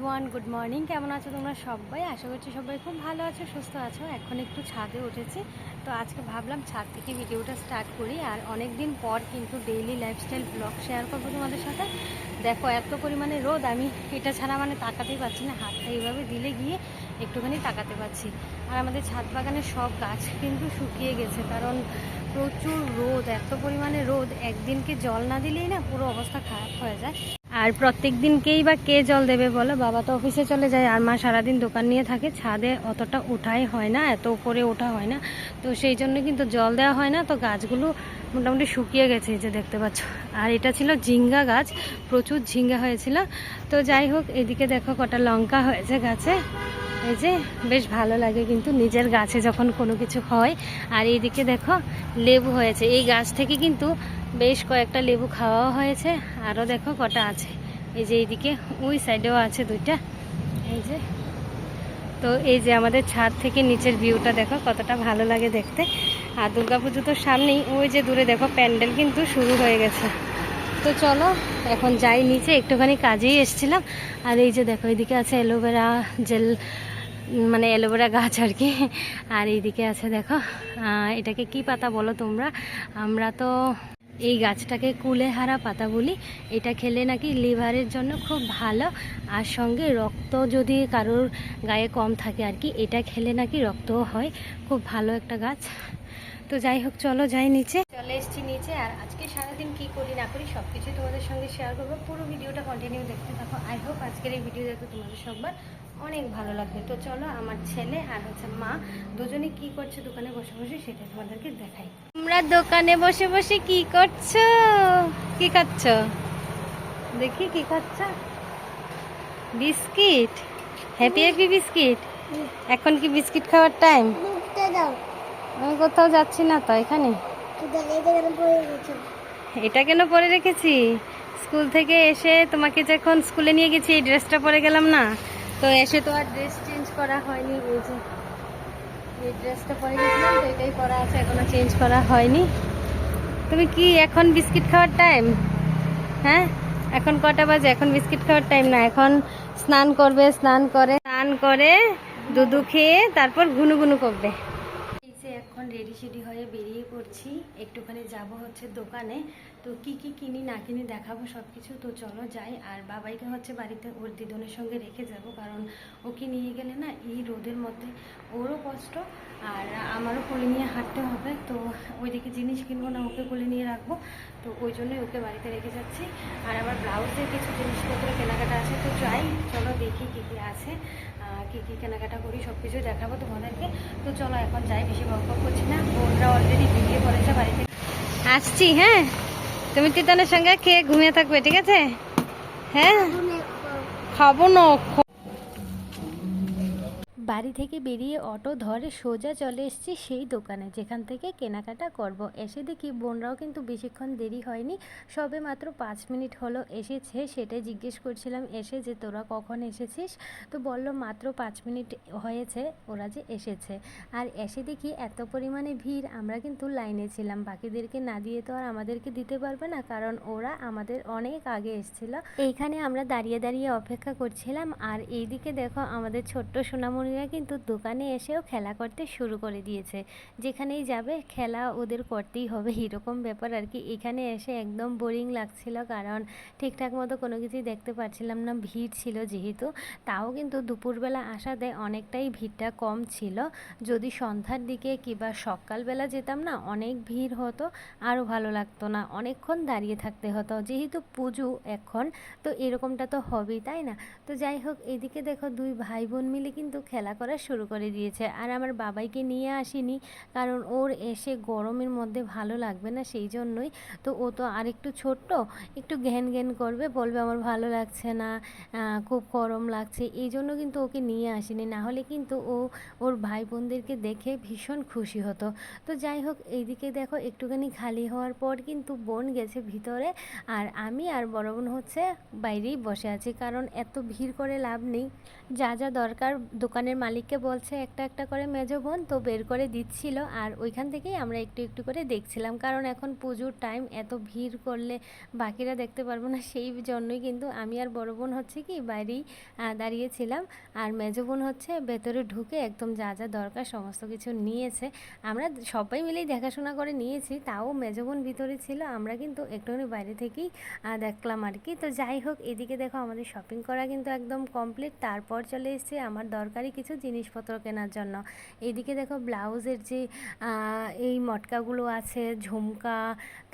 Everyone good morning কেমন আছো তোমরা সবাই? আশা করছি সবাই খুব ভালো আছো, সুস্থ আছো। এখন একটু ছাদে উঠেছি। তো আজকে ভাবলাম ছাদ থেকে ভিডিওটা স্টার্ট করি। আর অনেক দিন পর কিন্তু ডেইলি লাইফস্টাইল ব্লগ শেয়ার করব তোমাদের সাথে। দেখো, এত পরিমাণে রোদ, আমি এটা ছাড়া মানে তাকাতেই পারছি না। হাতটা এইভাবে দিলে গিয়ে একটুখানি তাকাতে পারছি আর আমাদের ছাদ বাগানের সব গাছ কিন্তু শুকিয়ে গেছে। কারণ প্রচুর রোদ, এত পরিমাণে রোদ, একদিনকে জল না দিলেই না পুরো অবস্থা খারাপ হয়ে যায়। আর প্রত্যেক দিনকেই বা কে জল দেবে বলো? বাবা তো অফিসে চলে যায়, আর মা সারাদিন দোকান নিয়ে থাকে। ছাদে অতটা ওঠাই হয় না, এত উপরে ওঠা হয় না। তো সেই জন্য কিন্তু জল দেওয়া হয় না। তো গাছগুলো মোটামুটি শুকিয়ে গেছে যে দেখতে পাচ্ছ। আর এটা ছিল ঝিঙ্গা গাছ, প্রচুর ঝিঙ্গা হয়েছিল। তো যাই হোক, এদিকে দেখো কটা লঙ্কা হয়েছে গাছে। এই যে, বেশ ভালো লাগে কিন্তু নিজের গাছে যখন কোনো কিছু হয়। আর এইদিকে দেখো, লেবু হয়েছে। এই গাছ থেকে কিন্তু বেশ কয়েকটা লেবু খাওয়াও হয়েছে। আরও দেখো কটা আছে। এই যে এইদিকে, ওই সাইডেও আছে দুইটা। এই যে, তো এই যে আমাদের ছাদ থেকে নিচের ভিউটা দেখো, কতটা ভালো লাগে দেখতে। আর দুর্গাপুজো তো সামনেই, ওই যে দূরে দেখো, প্যান্ডেল কিন্তু শুরু হয়ে গেছে। তো চলো, এখন যাই নিচে, একটুখানি কাজেই এসছিলাম। আর এই যে দেখো, এইদিকে আছে অ্যালোভেরা জেল মানে অ্যালোভেরা গাছ আর কি। আর এইদিকে আছে দেখো এটাকে কি পাতা বলো তোমরা? আমরা তো এই গাছটাকে কুলেহারা পাতা বলি। এটা খেলে নাকি লিভারের জন্য খুব ভালো, আর সঙ্গে রক্ত যদি কারোর গায়ে কম থাকে আর কি, এটা খেলে নাকি রক্তও হয়। খুব ভালো একটা গাছ। তো যাই হোক, চলো যাই নিচে। চলে এসছি নিচে, আর আজকে সারাদিন কি করি না করি সব কিছু তোমাদের সঙ্গে শেয়ার করব। পুরো ভিডিওটা কন্টিনিউ দেখতে থাকো। আই হোপ আজকের এই ভিডিও দেখে তোমাদের সবার অনেক ভালো লাগবে। তো চলো আমার ছেলে আর হচ্ছে মা দুজনে কি করছে দোকানে বসে বসে সেটা তোমাদেরকে দেখাই। তোমরা দোকানে বসে বসে কি করছ? কি খাচ্ছ? দেখি কি খাচ্ছ? বিস্কিট। Happy Happy biscuit? এখন কি বিস্কিট খাওয়ার টাইম আমি কোথাও যাচ্ছি না তো এখানে? এটা কেন এটা কেন পরে রেখেছি? স্কুল থেকে এসে তোমাকে যখন স্কুলে নিয়ে গেছি এই ড্রেসটা পরে গেলাম না। তো এসে তো আর ড্রেস চেঞ্জ করা হয়নি, এই যে এই ড্রেসটা পরে গেছিলাম তো এটাই পরা আছে, এখনও চেঞ্জ করা হয়নি। তুমি কি এখন বিস্কিট খাওয়ার টাইম হ্যাঁ? এখন কটা বাজে? এখন বিস্কিট খাওয়ার টাইম না, এখন স্নান করবে, স্নান করে স্নান করে, দুধু খেয়ে তারপর ঘুনু গুনু করবে এখন রেডি সেডি হয়ে বেরিয়ে পড়ছি, একটুখানি যাব হচ্ছে দোকানে। তো কি কি কিনি, না কিনি দেখাবো সব কিছু তো চলো যাই। আর বাবাইকে হচ্ছে বাড়িতে ওর দিদনের সঙ্গে রেখে যাব, কারণ ওকে নিয়ে গেলে না এই রোদের মধ্যে ওরও কষ্ট আর আমারও কোলে নিয়ে হাঁটতে হবে। তো ওইদিকে জিনিস কিনবো না, ওকে কোলে নিয়ে রাখব। তো ওই জন্যই ওকে বাড়িতে রেখে যাচ্ছি। আর আবার ব্লাউজের কিছু জিনিসপত্র, কেনাকাটা আছে, তো যাই। চলো দেখি কী কী আছে। কী কী কেনাকাটা করি সব কিছু দেখাবো তোমাদেরকে। তো চলো এখন যাই, বেশি বক করছি না। বোনরা অলরেডি বেরিয়ে পড়েছে বাড়িতে। আসছি হ্যাঁ? তুমি তিতানের সঙ্গে খেয়ে ঘুমিয়ে থাকবে ঠিক আছে? হ্যাঁ? খাব না বাড়ি থেকে বেরিয়ে অটো ধরে সোজা চলে এসেছি সেই দোকানে, যেখান থেকে কেনাকাটা করব। এসে দেখি বোনরাও কিন্তু বেশিক্ষণ দেরি হয়নি, সবে মাত্র পাঁচ মিনিট হলো এসেছে। সেটাই জিজ্ঞেস করছিলাম, এসে যে তোরা কখন এসেছিস? তো বলল, মাত্র পাঁচ মিনিট হয়েছে, ওরা যে এসেছে। আর এসে দেখি এত পরিমাণে ভিড়, আমরা কিন্তু লাইনে ছিলাম। বাকিদেরকে না দিয়ে তো আর আমাদেরকে দিতে পারবে না, কারণ ওরা আমাদের অনেক আগে এসেছিল। এইখানে আমরা দাঁড়িয়ে দাঁড়িয়ে অপেক্ষা করছিলাম, আর এইদিকে দেখো আমাদের ছোট্ট সোনামণিরা কিন্তু দোকানে এসেও খেলা করতে শুরু করে দিয়েছে। যেখানেই যাবে, খেলা ওদের করতেই হবে। এরকম ব্যাপার আর কি। এখানে এসে একদম বোরিং লাগছিল কারণ ঠিকঠাক মতো কোনো কিছুই দেখতে পাচ্ছিলাম না। ভিড় ছিল যেহেতু। তাও কিন্তু দুপুরবেলা আসাতে অনেকটাই ভিড়টা কম ছিল। যদি সন্ধ্যার দিকে কিংবা সকালবেলা যেতাম না, অনেক ভিড় হতো, আরও ভালো লাগতো না। অনেকক্ষণ দাঁড়িয়ে থাকতে হতো। যেহেতু পুজো এখন, তো এরকমটা তো হবেই, তাই না? তো যাই হোক, এদিকে দেখো দুই ভাই বোন মিলে কিন্তু খেলা করা শুরু করে দিয়েছে। আর আমার বাবাইকে নিয়ে আসিনি, কারণ ওর এসে গরমের মধ্যে ভালো লাগবে না সেই জন্যই। তো ও তো আর একটু ছোট্ট, একটু ঘ্যান ঘ্যান করবে, বলবে আমার ভালো লাগছে না খুব গরম লাগছে। এই জন্য কিন্তু ওকে নিয়ে আসিনি। না হলে কিন্তু ও ওর ভাই বোনদেরকে দেখে ভীষণ খুশি হতো। তো যাই হোক, এইদিকে দেখো, একটুখানি খালি হওয়ার পর কিন্তু বোন গেছে ভিতরে। আর আমি আর বড় বোন হচ্ছে বাইরেই বসে আছি, কারণ এত ভিড় করে লাভ নেই। যা যা দরকার দোকানের মালিককে বলছে, একটা একটা করে মেজো বোন তো বের করে দিচ্ছিল আর ওইখান থেকেই আমরা একটু একটু করে দেখছিলাম। কারণ এখন পুজোর টাইম এত ভিড় করলে বাকিরা দেখতে পারব না। সেই জন্যই কিন্তু আমি আর বড় বোন হচ্ছে কি বাইরেই দাঁড়িয়েছিলাম। আর মেজো বোন হচ্ছে ভেতরে ঢুকে একদম যা যা দরকার সমস্ত কিছু নিয়েছে। আমরা সবাই মিলেই দেখাশোনা করে নিয়েছি, তাও মেজো বোন ভিতরে ছিল। আমরা কিন্তু একটুখানি বাইরে থেকেই দেখলাম আর কি। তো যাই হোক, এদিকে দেখো আমাদের শপিং করা কিন্তু একদম কমপ্লিট তারপর চলে এসেছে, আমার দরকারি কিছু জিনিসপত্র কেনার জন্য। এদিকে দেখো ব্লাউজের যে এই মটকাগুলো আছে ঝুমকা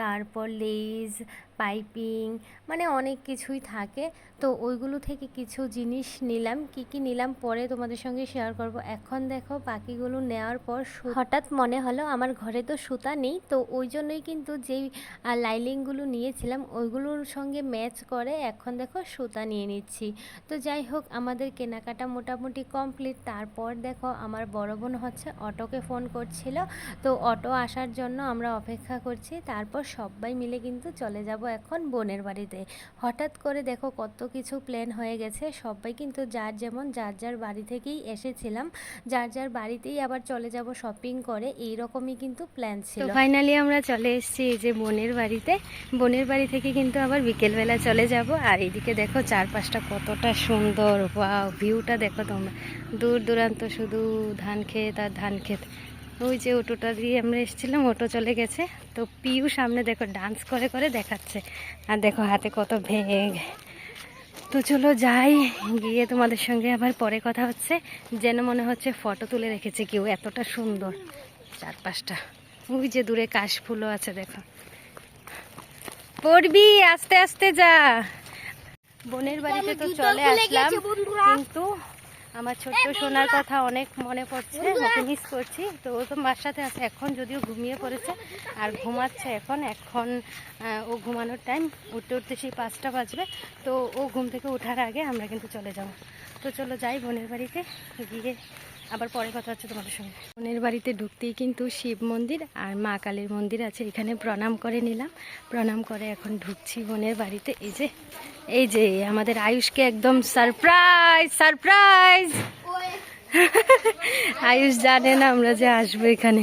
তারপর লেস পাইপিং মানে অনেক কিছুই থাকে। তো ওইগুলো থেকে কিছু জিনিস নিলাম। কি কি নিলাম পরে তোমাদের সঙ্গে শেয়ার করব। এখন দেখো বাকিগুলো নেওয়ার পর হঠাৎ মনে হলো আমার ঘরে তো সুতা নেই। তো ওই জন্যই কিন্তু যেই লাইলিংগুলো নিয়েছিলাম, ওইগুলোর সঙ্গে ম্যাচ করে এখন দেখো সুতা নিয়ে নিচ্ছি। তো যাই হোক, আমাদের কেনাকাটা মোটামুটি কমপ্লিট তারপর দেখো আমার বড় বোন হচ্ছে অটোকে ফোন করছিল। তো অটো আসার জন্য আমরা অপেক্ষা করছি। তারপর সবাই মিলে কিন্তু চলে যাব এখন বোনের বাড়িতে। হঠাৎ করে দেখো কত কিছু প্ল্যান হয়ে গেছে। সবাই কিন্তু যার যেমন যার যার বাড়ি থেকেই এসেছিলাম। যার যার বাড়িতেই আবার চলে যাব শপিং করে। এই রকমই কিন্তু প্ল্যান ছিল। ফাইনালি আমরা চলে এসেছি এই যে বোনের বাড়িতে। বোনের বাড়ি থেকে কিন্তু আবার বিকেলবেলা চলে যাব। আর এইদিকে দেখো চারপাশটা কতটা সুন্দর। ওয়াও ভিউটা দেখো তোমরা। দূর দূরান্ত শুধু ধান ক্ষেত আর ধান ক্ষেত। ওই যে অটোটা দিয়ে আমরা এসেছিলাম অটো চলে গেছে। তো পিউ সামনে দেখো ডান্স করে করে দেখাচ্ছে। আর দেখো হাতে কত ভেগ তো চলো যাই গিয়ে তোমাদের সঙ্গে আবার পরে কথা হচ্ছে। যেন মনে হচ্ছে ফটো তুলে রেখেছে কেউ এতটা সুন্দর চারপাশটা। ওই যে দূরে কাশ ফুলও আছে দেখো। পড়বি আস্তে আস্তে যা। বোনের বাড়িতে তো চলে আসলাম কিন্তু আমার ছোট্ট সোনার কথা অনেক মনে পড়ছে ওকে মিস করছি। তো ও তো মার সাথে আছে, এখন যদিও ঘুমিয়ে পড়েছে আর ঘুমাচ্ছে এখন এখন ও ঘুমানোর টাইম উঠতে উঠতে সেই পাঁচটা বাজবে। তো ও ঘুম থেকে ওঠার আগে আমরা কিন্তু চলে যাব। তো চলো যাই বোনের বাড়িতে, গিয়ে আবার পরে কথা হচ্ছে তোমাদের সঙ্গে। বোনের বাড়িতে ঢুকতেই কিন্তু শিব মন্দির আর মা কালীর মন্দির আছে এখানে প্রণাম করে নিলাম। প্রণাম করে এখন ঢুকছি বোনের বাড়িতে। এই যে এই যে আমাদের আয়ুষকে একদম সারপ্রাইজ সারপ্রাইজ! আয়ুষ জানে না আমরা যে আসব এখানে।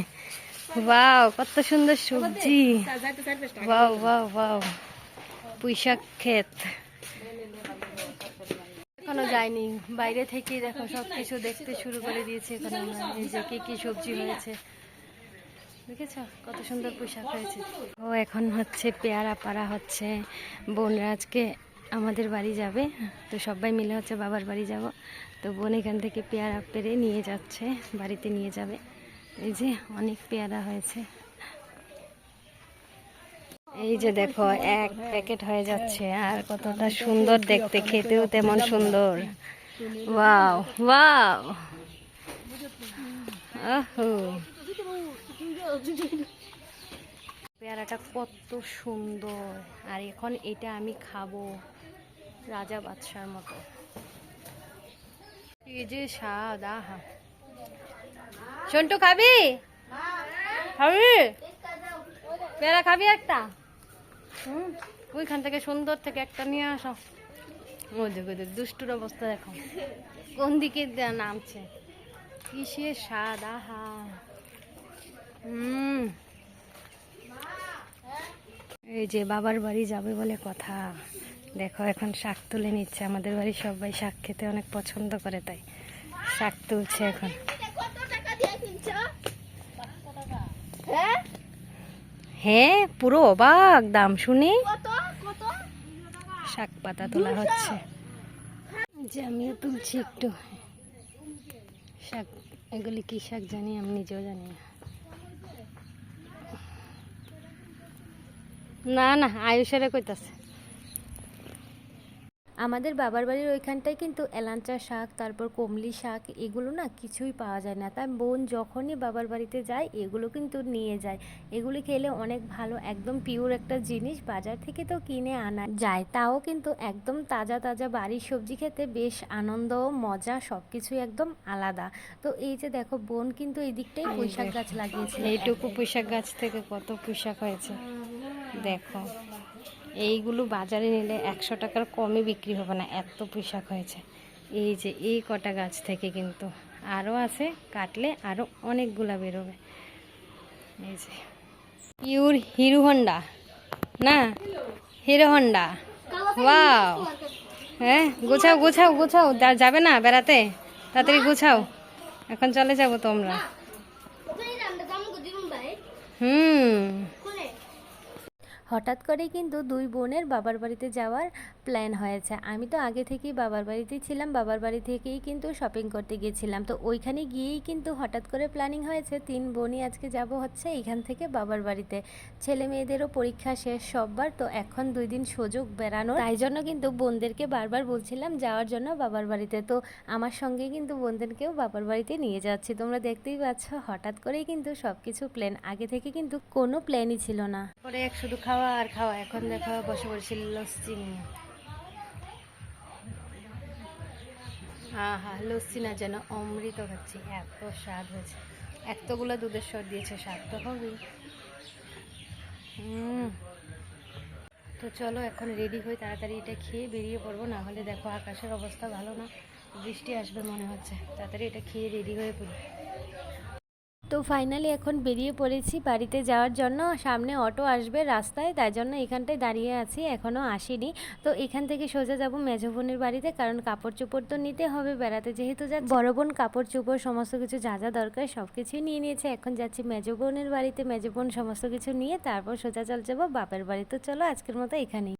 ওয়াও কত সুন্দর সবজি। Wow wow wow. পুঁইশাক ক্ষেত। এখনও যায়নি। বাইরে থেকেই দেখো সব কিছু দেখতে শুরু করে দিয়েছে এখানে এই যে কি কি সবজি হয়েছে। দেখেছ? কত সুন্দর পোশাক হয়েছে। ও এখন হচ্ছে পেয়ারা পাড়া হচ্ছে। বোনরা আজকে আমাদের বাড়ি যাবে। তো সবাই মিলে হচ্ছে বাবার বাড়ি যাব। তো বোন এখান থেকে পেয়ারা পেরে নিয়ে যাচ্ছে, বাড়িতে নিয়ে যাবে। এই যে অনেক পেয়ারা হয়েছে। এই যে দেখো, এক প্যাকেট হয়ে যাচ্ছে, আর কতটা সুন্দর দেখতে, খেতেও তেমন সুন্দর। Wow wow. পেয়ারাটা কত সুন্দর। আর এখন এটা আমি খাব রাজা বাদশার মতো। এই যে স্বাদ, আহা। সন্টু, খাবি? খাবি? পেয়ারা খাবি একটা? হুম, ওইখান থেকে সুন্দর থেকে একটা নিয়ে আসো। দুষ্টুর অবস্থা দেখো। কোন দিকে নামছে? কিসের স্বাদ? আহা। এই যে বাবার বাড়ি যাবে বলে কথা। দেখো, এখন শাক তুলে নিচ্ছে। আমাদের বাড়ি সবাই শাক খেতে অনেক পছন্দ করে, তাই শাক তুলছে এখন। হ্যাঁ? পুরো অবাক দাম শুনি। শাক পাতা তোলা হচ্ছে। যে আমিও তুলছি একটু। শাক এগুলি কি শাক জানি আমি নিজেও জানি না। না না আয়ুষেরা কইতাছে। আমাদের বাবার বাড়ির ওইখানটায় কিন্তু এলাঞ্চা শাক তারপর কমলি শাক এগুলো না কিছুই পাওয়া যায় না। তাই বোন যখনই বাবার বাড়িতে যায় এগুলো কিন্তু নিয়ে যায়। এগুলি খেলে অনেক ভালো একদম পিওর একটা জিনিস বাজার থেকে তো কিনে আনা যায়। তাও কিন্তু একদম তাজা তাজা বাড়ির সবজি খেতে বেশ আনন্দ মজা সব কিছুই একদম আলাদা। তো এই যে দেখো বোন কিন্তু এই দিকটাই পুঁইশাক গাছ লাগিয়েছে। এইটুকু পুঁইশাক গাছ থেকে কত পুঁইশাক হয়েছে। দেখো। এইগুলো বাজারে নিলে একশো টাকার কমে বিক্রি হবে না এত পোশাক হয়েছে। এই যে এই কটা গাছ থেকে কিন্তু আরও আছে কাটলে আরও অনেকগুলা বেরোবে। এই যে পিওর হিরো হন্ডা না? Hero Honda wow. হ্যাঁ গোছাও গোছাও গোছাও যা- যাবে না বেড়াতে? তাড়াতাড়ি গোছাও। এখন চলে যাব তোমরা। হুম। হঠাৎ করে কিন্তু দুই বোনের বাবার বাড়িতে যাওয়ার প্ল্যান হয়েছে। আমি তো আগে থেকেই বাবার বাড়িতেই ছিলাম, বাবার বাড়ি থেকেই কিন্তু শপিং করতে গিয়েছিলাম। তো ওইখানে গিয়েই কিন্তু হঠাৎ করে প্ল্যানিং হয়েছে, তিন বোনই আজকে যাব হচ্ছে এইখান থেকে বাবার বাড়িতে। ছেলে মেয়েদেরও পরীক্ষা শেষ সববার, তো এখন দুই দিন সুযোগ বেড়ানোর। তাই জন্য কিন্তু বোনদেরকে বারবার বলছিলাম যাওয়ার জন্য বাবার বাড়িতে। তো আমার সঙ্গে কিন্তু বোনদেরকেও বাবার বাড়িতে নিয়ে যাচ্ছি। তোমরা দেখতেই পাচ্ছ, হঠাৎ করেই কিন্তু সব কিছু প্ল্যান আগে থেকে কিন্তু কোনো প্ল্যানই ছিল না। পরে শুধু খাওয়া আর খাওয়া। এখন দেখা বসে পড়েছিল লস্যি নিয়ে। হ্যাঁ হ্যাঁ লস্যি না যেন অমৃত খাচ্ছি, এত স্বাদ হয়েছে। এতগুলো দুধের স্বর দিয়েছে, স্বাদ তো হবেই। তো চলো, এখন রেডি হয়ে তাড়াতাড়ি এটা খেয়ে বেরিয়ে পড়ব, না হলে দেখো আকাশের অবস্থা ভালো না, বৃষ্টি আসবে মনে হচ্ছে। তাড়াতাড়ি এটা খেয়ে রেডি হয়ে পড়ি। তো ফাইনালি এখন বেরিয়ে পড়েছি বাড়িতে যাওয়ার জন্য। সামনে অটো আসবে রাস্তায় তাই জন্য এখানটায় দাঁড়িয়ে আছি এখনও আসেনি। তো এখান থেকে সোজা যাব মেজো বোনের বাড়িতে, কারণ কাপড় চোপড় তো নিতে হবে, বেড়াতে যেহেতু যা বড় বোন কাপড় চোপড় সমস্ত কিছু যা যা দরকার সব কিছুই নিয়ে নিয়েছে। এখন যাচ্ছি মেজো বোনের বাড়িতে মেজো বোন সমস্ত কিছু নিয়ে, তারপর সোজা চল যাব বাপের বাড়ি। তো চলো আজকের মতো এখানেই।